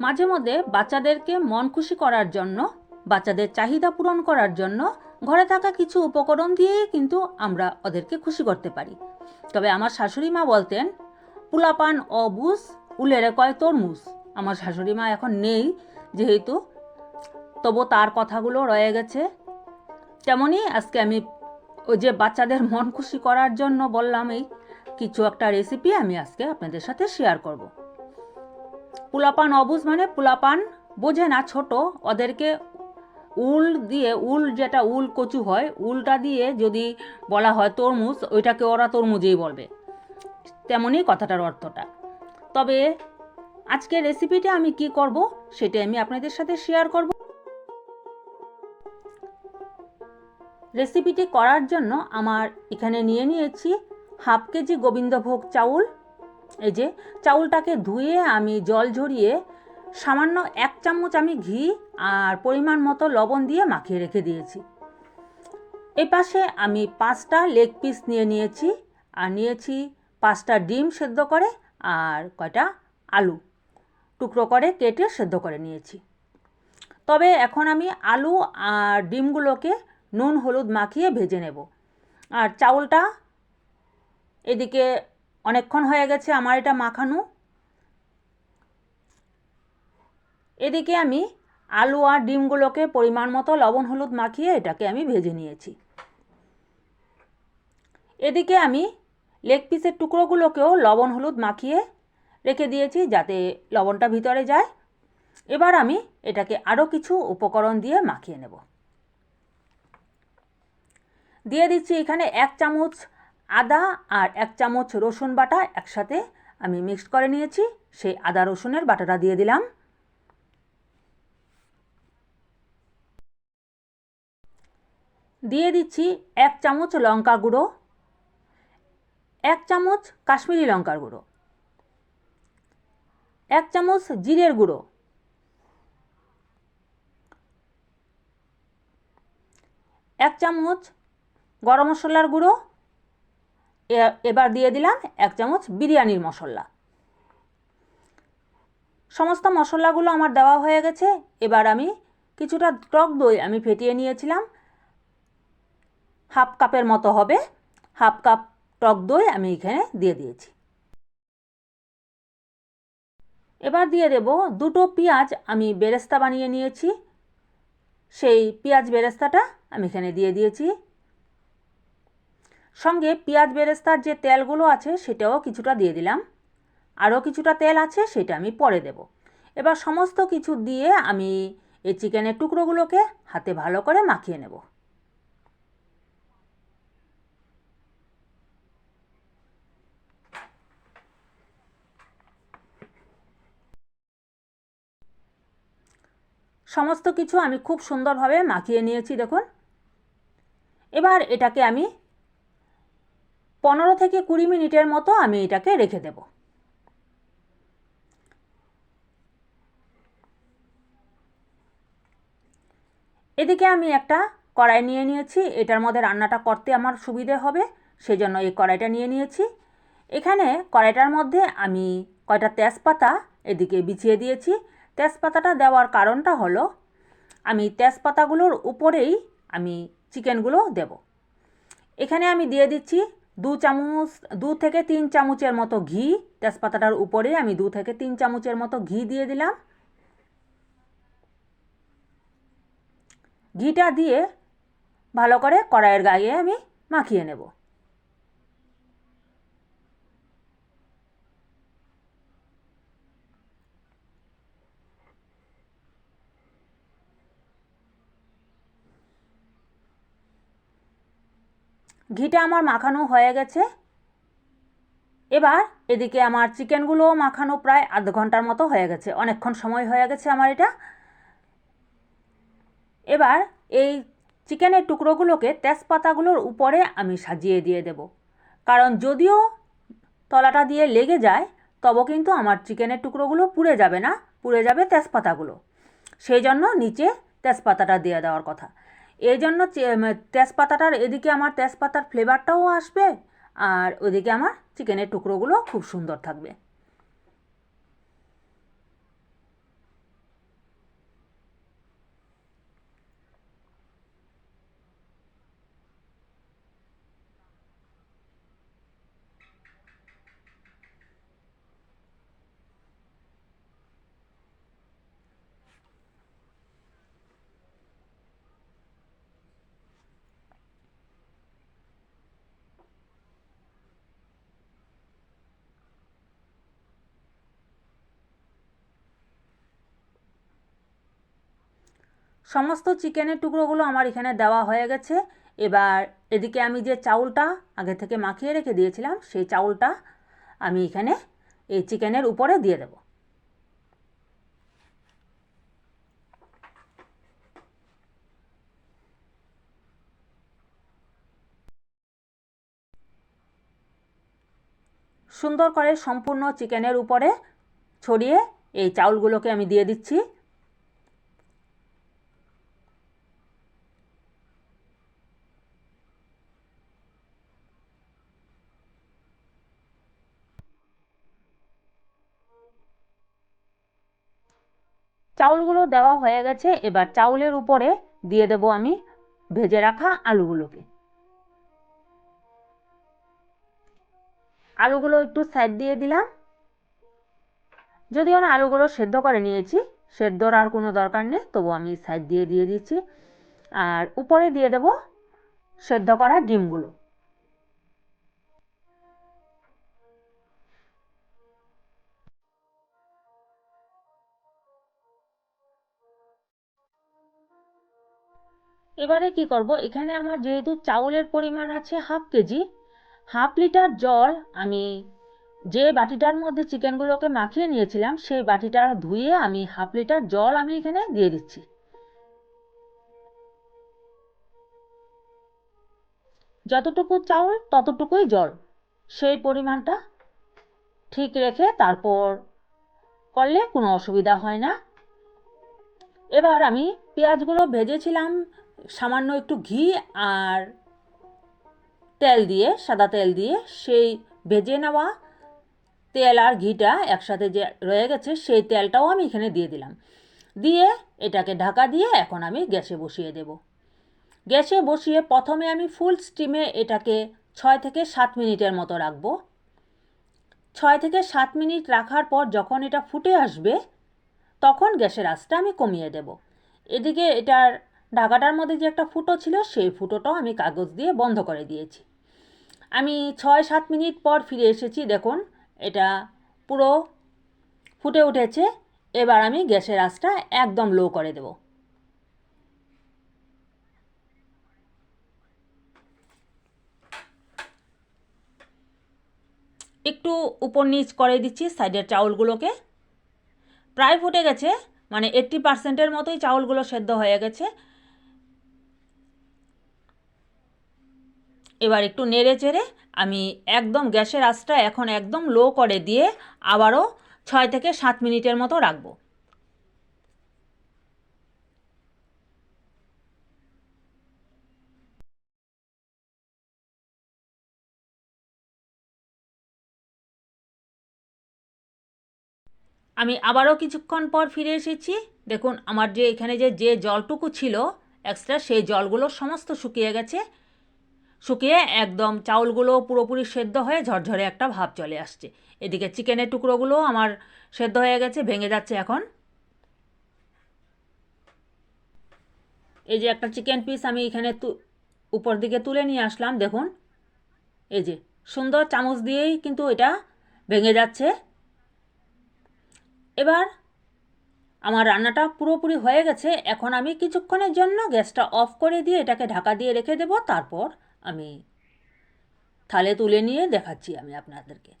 মাঝে মধ্যে বাচ্চাদেরকে মন খুশি করার জন্য, বাচ্চাদের চাহিদা পূরণ করার জন্য ঘরে থাকা কিছু উপকরণ দিয়েই কিন্তু আমরা ওদেরকে খুশি করতে পারি। তবে আমার শাশুড়ি মা বলতেন, পুলাপান অবুস উলেরে কয় তরমুজ। আমার শাশুড়ি মা এখন নেই যেহেতু তবু তার কথাগুলো রয়ে গেছে। তেমনই আজকে আমি ওই যে বাচ্চাদের মন খুশি করার জন্য বললাম, এই কিছু একটা রেসিপি আমি আজকে আপনাদের সাথে শেয়ার করব। পুলাপান অবুজ মানে পুলাপান বোঝে না, ছোট। ওদেরকে উল দিয়ে, উল যেটা উল কচু হয়, উলটা দিয়ে যদি বলা হয় তরমুজ, ওইটাকে ওরা তরমুজেই বলবে। তেমনই কথাটার অর্থটা। তবে আজকে রেসিপিটা আমি কি করব সেটা আমি আপনাদের সাথে শেয়ার করব। রেসিপিটি করার জন্য আমার এখানে নিয়ে নিয়েছি হাফ কেজি গোবিন্দভোগ চাউল এই যে চাউলটাকে ধুয়ে আমি জল ঝরিয়ে সামান্য এক চামচ আমি ঘি আর পরিমাণ মতো লবণ দিয়ে মাখিয়ে রেখে দিয়েছি। এ পাশে আমি পাঁচটা লেগ পিস নিয়ে নিয়েছি আর নিয়েছি পাঁচটা ডিম সেদ্ধ করে আর কয়টা আলু। টুকরো করে কেটে সেদ্ধ করে নিয়েছি। তবে এখন আমি আলু আর ডিমগুলোকে নুন, হলুদ মাখিয়ে ভেজে নেব। আর চাউলটা এদিকে অনেকক্ষণ হয়ে গেছে আমার এটা মাখানো। এদিকে আমি আলু আর ডিমগুলোকে পরিমাণ মতো লবণ হলুদ মাখিয়ে এটাকে আমি ভেজে নিয়েছি। এদিকে আমি লেগ পিসের টুকরোগুলোকেও লবণ হলুদ মাখিয়ে রেখে দিয়েছি যাতে লবণটা ভিতরে যায়। এবার আমি এটাকে আরও কিছু উপকরণ দিয়ে মাখিয়ে নেব। দিয়ে দিচ্ছি এখানে এক চামচ আদা আর এক চামচ রসুন বাটা একসাথে আমি মিক্সড করে নিয়েছি। সেই আদা রসুনের বাটাটা দিয়ে দিলাম। দিয়ে দিচ্ছি এক চামচ লঙ্কা গুঁড়ো, এক চামচ কাশ্মীরি লঙ্কার গুঁড়ো, এক চামচ জিরের গুঁড়ো, এক চামচ গরম মশলার গুঁড়ো এবার দিয়ে দিলাম এক চামচ বিরিয়ানির মশলা। সমস্ত মশলাগুলো আমার দেওয়া হয়ে গেছে। এবার আমি কিছুটা টক দই আমি ফেটিয়ে নিয়েছিলাম। হাফ কাপের মতো হবে। হাফ কাপ টক দই আমি এখানে দিয়ে দিয়েছি। এবার দিয়ে দেব দুটো পেঁয়াজ আমি বেরেস্তা বানিয়ে নিয়েছি। সেই পেঁয়াজ বেরেস্তাটা আমি এখানে দিয়ে দিয়েছি। সঙ্গে পেঁয়াজ বেরেস্তার যে তেলগুলো আছে সেটাও কিছুটা দিয়ে দিলাম। আরও কিছুটা তেল আছে সেটা আমি পরে দেব। এবার সমস্ত কিছু দিয়ে আমি এই চিকেনের টুকরোগুলোকে হাতে ভালো করে মাখিয়ে নেব। সমস্ত কিছু আমি খুব সুন্দরভাবে মাখিয়ে নিয়েছি, দেখুন। এবার এটাকে আমি পনেরো থেকে কুড়ি মিনিটের মতো আমি এটাকে রেখে দেব। এদিকে আমি একটা কড়াই নিয়ে নিয়েছি। এটার মধ্যে রান্নাটা করতে আমার সুবিধে হবে, সেজন্য এই কড়াইটা নিয়ে নিয়েছি। এখানে কড়াইটার মধ্যে আমি কয়টা তেজপাতা এদিকে বিছিয়ে দিয়েছি। তেজপাতাটা দেওয়ার কারণটা হলো, আমি তেজপাতাগুলোর উপরেই আমি চিকেনগুলো দেব। এখানে আমি দিয়ে দিচ্ছি দু চামচ, দু থেকে তিন চামচের মতো ঘি তেজপাতাটার উপরে আমি দু থেকে তিন চামচের মতো ঘি দিয়ে দিলাম। ঘিটা দিয়ে ভালো করে কড়াইয়ের গায়ে আমি মাখিয়ে নেব। ঘিটা আমার মাখানো হয়ে গেছে। এবার এদিকে আমার চিকেনগুলোও মাখানো প্রায় আধ ঘণ্টার মতো হয়ে গেছে। অনেকক্ষণ সময় হয়ে গেছে আমার এটা। এবার এই চিকেনের টুকরোগুলোকে তেজপাতাগুলোর উপরে আমি সাজিয়ে দিয়ে দেব। কারণ যদিও তলাটা দিয়ে লেগে যায়, তবে কিন্তু আমার চিকেনের টুকরোগুলো পুড়ে যাবে না, পুড়ে যাবে তেজপাতাগুলো। সেই জন্য নিচে তেজপাতাটা দিয়ে দেওয়ার কথা। এই জন্য তেজপাতাটার এদিকে আমার তেজপাতার ফ্লেভারটাও আসবে, আর ওদিকে আমার চিকেনের টুকরোগুলো খুব সুন্দর থাকবে। সমস্ত চিকেনের টুকরোগুলো আমার এখানে দেওয়া হয়ে গেছে। এবার এদিকে আমি যে চাউলটা আগে থেকে মাখিয়ে রেখে দিয়েছিলাম, সেই চাউলটা আমি এখানে এই চিকেনের উপরে দিয়ে দেব। সুন্দর করে সম্পূর্ণ চিকেনের উপরে ছড়িয়ে এই চাউলগুলোকে আমি দিয়ে দিচ্ছি। চাউলগুলো দেওয়া হয়ে গেছে, এবার চাউলের উপরে দিয়ে দেব আমি ভেজে রাখা আলুগুলোকে। আলুগুলো একটু সাইড দিয়ে দিলাম। যদিও না আলুগুলো সেদ্ধ করে নিয়েছি, সেদ্ধর আর কোনো দরকার নেই তবু আমি সাইড দিয়ে দিয়ে দিচ্ছি। আর উপরে দিয়ে দেব সেদ্ধ করা ডিমগুলো। এবারে কি করব? এখানে আমার যেহেতু চাউলের পরিমাণ আছে হাফ কেজি, হাফ লিটার জল আমি যে বাটিটার মধ্যে চিকেনগুলোকে মাখিয়ে নিয়েছিলাম, সেই বাটিটা ধুয়ে আমি হাফ লিটার জল আমি এখানে দিয়ে দিচ্ছি। যতটুকু চাউল, ততটুকুই জল। সেই পরিমাণটা ঠিক রেখে তারপর করলে কোনো অসুবিধা হয় না। এবার আমি পেঁয়াজগুলো ভেজেছিলাম সামান্য একটু ঘি আর তেল দিয়ে, সাদা তেল দিয়ে সেই ভেজে নেওয়া তেল আর ঘিটা একসাথে যে রয়ে গেছে, সেই তেলটাও আমি এখানে দিয়ে দিলাম। দিয়ে এটাকে ঢাকা দিয়ে এখন আমি গ্যাসে বসিয়ে দেব। গ্যাসে বসিয়ে প্রথমে আমি ফুল স্টিমে এটাকে ছয় থেকে সাত মিনিটের মতো রাখব। ছয় থেকে সাত মিনিট রাখার পর যখন এটা ফুটে আসবে, তখন গ্যাসের আঁচটা আমি কমিয়ে দেব। এদিকে এটার ঢাকাটার মধ্যে যে একটা ফুটো ছিল, সেই ফুটোটাও আমি কাগজ দিয়ে বন্ধ করে দিয়েছি। আমি ছয় সাত মিনিট পর ফিরে এসেছি, দেখুন, এটা পুরো ফুটে উঠেছে। এবার আমি গ্যাসের আঁচটা একদম লো করে দেব। একটু উপর নিচ করে দিচ্ছি সাইডের চাউলগুলোকে। প্রায় ফুটে গেছে মানে এইট্টি পার্সেন্টের মতোই চাউলগুলো সেদ্ধ হয়ে গেছে। এবার একটু নেড়ে চেড়ে আমি একদম গ্যাসের আঁচটা এখন একদম লো করে দিয়ে আবারও ছয় থেকে সাত মিনিটের মতো রাখব। আমি আবারও কিছুক্ষণ পর ফিরে এসেছি। দেখুন, আমার যে এখানে যে যে জলটুকু ছিল এক্সট্রা সেই জলগুলো সমস্ত শুকিয়ে গেছে। শুকিয়ে একদম চাউলগুলো পুরোপুরি সেদ্ধ হয়ে ঝরঝরে একটা ভাব চলে আসছে। এদিকে চিকেনের টুকরোগুলো আমার সেদ্ধ হয়ে গেছে, ভেঙে যাচ্ছে এখন। এই যে একটা চিকেন পিস আমি এখানে উপর দিকে তুলে নিয়ে আসলাম, দেখুন। এই যে সুন্দর চামচ দিয়েই কিন্তু এটা ভেঙে যাচ্ছে। এবার আমার রান্নাটা পুরোপুরি হয়ে গেছে, এখন আমি কিছুক্ষণের জন্য গ্যাসটা অফ করে দিয়ে এটাকে ঢাকা দিয়ে রেখে দেব, তারপর আমি থালে তুলে নিয়ে দেখাচ্ছি আমি আপনাদেরকে।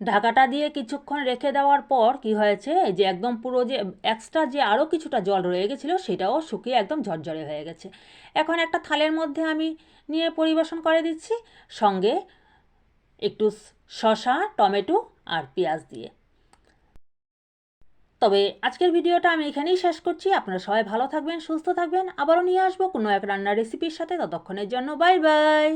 ঢাকাটা দিয়ে কিছুক্ষণ রেখে দেওয়ার পর কি হয়েছে? যে একদম পুরো যে এক্সট্রা যে আরও কিছুটা জল রয়ে গেছিল, সেটাও শুকিয়ে একদম ঝরঝরে হয়ে গেছে। এখন একটা থালের মধ্যে আমি নিয়ে পরিবেশন করে দিচ্ছি। সঙ্গে একটু শশা টমেটো আর পেঁয়াজ দিয়ে। তবে আজকের ভিডিওটা আমি এখানেই শেষ করছি। আপনারা সবাই ভালো থাকবেন, সুস্থ থাকবেন। আবারও নিয়ে আসব কোনো এক রান্নার রেসিপির সাথে। ততক্ষণের জন্য বাই বাই